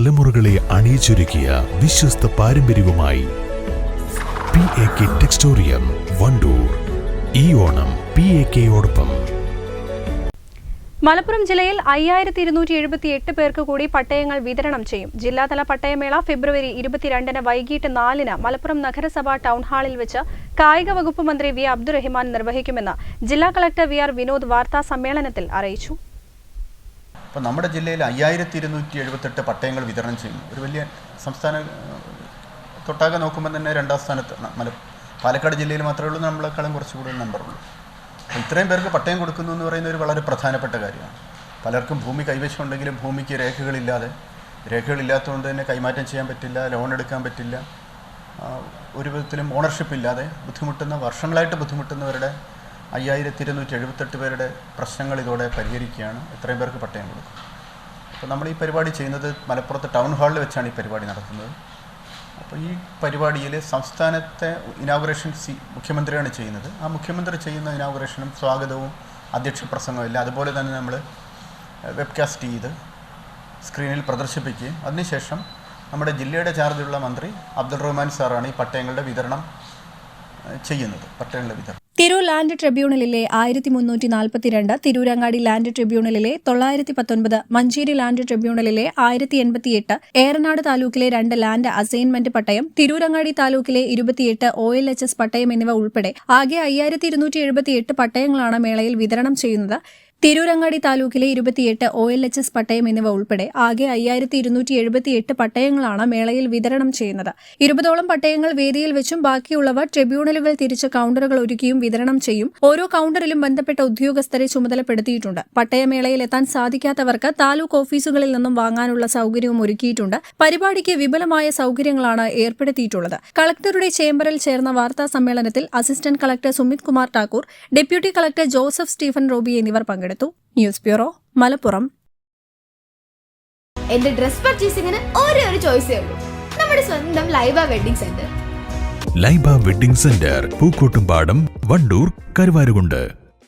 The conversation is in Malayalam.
തലമുറകളെ അണിയിച്ചൊരുക്കിയ വിശ്വസ്ത പാരമ്പര്യവുമായി P A K Textorium Wandoor ഈ ഓണം പി എ കെയോടൊപ്പം മലപ്പുറം ജില്ലയിൽ അയ്യായിരത്തി ഇരുന്നൂറ്റി എഴുപത്തി എട്ട് പേർക്ക് കൂടി പട്ടയങ്ങൾ വിതരണം ചെയ്യും. ജില്ലാതല പട്ടയമേള ഫെബ്രുവരി ഇരുപത്തിരണ്ടിന് വൈകിട്ട് നാലിന് മലപ്പുറം നഗരസഭാ ടൗൺ ഹാളിൽ വെച്ച് കായിക വകുപ്പ് മന്ത്രി വി അബ്ദുറഹിമാൻ നിർവഹിക്കുമെന്ന് ജില്ലാ കളക്ടർ വി ആർ വിനോദ് വാർത്താ സമ്മേളനത്തിൽ അറിയിച്ചു. അപ്പോൾ നമ്മുടെ ജില്ലയിൽ അയ്യായിരത്തി ഇരുന്നൂറ്റി എഴുപത്തെട്ട് പട്ടയങ്ങൾ വിതരണം ചെയ്യുന്നു. ഒരു വലിയ സംസ്ഥാന തൊട്ടാകെ നോക്കുമ്പോൾ തന്നെ രണ്ടാം സ്ഥാനത്ത് മല പാലക്കാട് ജില്ലയിൽ മാത്രമേ ഉള്ളൂ നമ്മളെക്കാളും കുറച്ച് കൂടുതൽ നമ്പറുള്ളൂ അപ്പോൾ ഇത്രയും പേർക്ക് പട്ടയം കൊടുക്കുന്നു എന്ന് പറയുന്ന ഒരു വളരെ പ്രധാനപ്പെട്ട കാര്യമാണ്. പലർക്കും ഭൂമി കൈവശമുണ്ടെങ്കിലും ഭൂമിക്ക് രേഖകളില്ലാതെ രേഖകളില്ലാത്തതുകൊണ്ട് തന്നെ കൈമാറ്റം ചെയ്യാൻ പറ്റില്ല ലോൺ എടുക്കാൻ പറ്റില്ല ഒരു വിധത്തിലും ഓണർഷിപ്പ് ഇല്ലാതെ ബുദ്ധിമുട്ടുന്ന വർഷങ്ങളായിട്ട് ബുദ്ധിമുട്ടുന്നവരുടെ അയ്യായിരത്തി ഇരുന്നൂറ്റി എഴുപത്തെട്ട് പേരുടെ പ്രശ്നങ്ങൾ ഇതോടെ പരിഹരിക്കുകയാണ്. എത്രയും പേർക്ക് പട്ടയം കൊടുക്കും. അപ്പോൾ നമ്മൾ ഈ പരിപാടി ചെയ്യുന്നത് മലപ്പുറത്ത് ടൗൺ ഹാളിൽ വെച്ചാണ് ഈ പരിപാടി നടത്തുന്നത് അപ്പോൾ ഈ പരിപാടിയിൽ സംസ്ഥാനത്തെ ഇനാഗുറേഷൻ സി മുഖ്യമന്ത്രിയാണ് ചെയ്യുന്നത്. ആ മുഖ്യമന്ത്രി ചെയ്യുന്ന ഇനാഗുറേഷനും സ്വാഗതവും അധ്യക്ഷ പ്രസംഗവും ഇല്ല അതുപോലെ തന്നെ നമ്മൾ വെബ്കാസ്റ്റ് ചെയ്ത് സ്ക്രീനിൽ പ്രദർശിപ്പിക്കുകയും. അതിനുശേഷം നമ്മുടെ ജില്ലയുടെ ചാർജുള്ള മന്ത്രി അബ്ദുൾ റഹ്മാൻ സാറാണ് ഈ പട്ടയങ്ങളുടെ വിതരണം ചെയ്യുന്നത് പട്ടയം വിതരണം തിരൂർ ലാൻഡ് ട്രിബ്യൂണലിലെ ആയിരത്തി മുന്നൂറ്റി നാൽപ്പത്തിരണ്ട് തിരൂരങ്ങാടി ലാൻഡ് ട്രിബ്യൂണലിലെ തൊള്ളായിരത്തി പത്തൊൻപത് മഞ്ചേരി ലാൻഡ് ട്രിബ്യൂണലിലെ ആയിരത്തി എൺപത്തിയെട്ട് ഏറനാട് താലൂക്കിലെ രണ്ട് ലാൻഡ് അസൈൻമെന്റ് പട്ടയം തിരൂരങ്ങാടി താലൂക്കിലെ ഇരുപത്തിയെട്ട് ഒ എൽ എച്ച് എസ് പട്ടയം എന്നിവ ഉൾപ്പെടെ ആകെ അയ്യായിരത്തി ഇരുന്നൂറ്റി എഴുപത്തിയെട്ട് പട്ടയങ്ങളാണ് മേളയിൽ വിതരണം ചെയ്യുന്നത്. തിരൂരങ്ങാടി താലൂക്കിലെ ഇരുപത്തിയെട്ട് ഒ എൽ എച്ച് എസ് പട്ടയം എന്നിവ ഉൾപ്പെടെ ആകെ അയ്യായിരത്തി ഇരുന്നൂറ്റി എഴുപത്തിയെട്ട് പട്ടയങ്ങളാണ് മേളയിൽ വിതരണം ചെയ്യുന്നത്. ഇരുപതോളം പട്ടയങ്ങൾ വേദിയിൽ വെച്ചും ബാക്കിയുള്ളവ ട്രിബ്യൂണലുകൾ തിരിച്ച് കൌണ്ടറുകൾ ഒരുക്കിയും വിതരണം ചെയ്യും. ഓരോ കൌണ്ടറിലും ബന്ധപ്പെട്ട ഉദ്യോഗസ്ഥരെ ചുമതലപ്പെടുത്തിയിട്ടുണ്ട്. പട്ടയമേളയിൽ എത്താൻ സാധിക്കാത്തവർക്ക് താലൂക്ക് ഓഫീസുകളിൽ നിന്നും വാങ്ങാനുള്ള സൌകര്യവും ഒരുക്കിയിട്ടുണ്ട്. പരിപാടിക്ക് വിപുലമായ സൌകര്യങ്ങളാണ് ഏർപ്പെടുത്തിയിട്ടുള്ളത്. കളക്ടറുടെ ചേംബറിൽ ചേർന്ന വാർത്താ സമ്മേളനത്തിൽ assistant collector Sumit Kumar Thakur deputy collector Joseph Stephen Roby എന്നിവർ പങ്കെടുത്തു. News bureau Malappuram. എന്റെ ഡ്രസ് പർച്ചേസിംഗിന് ഒരേ ഒരു ചോയ്സേ ഉള്ളൂ. നമ്മുടെ സ്വന്തം Laiba wedding centre Laiba wedding centre Pookkottumpadam Wandoor Karuvarakundu.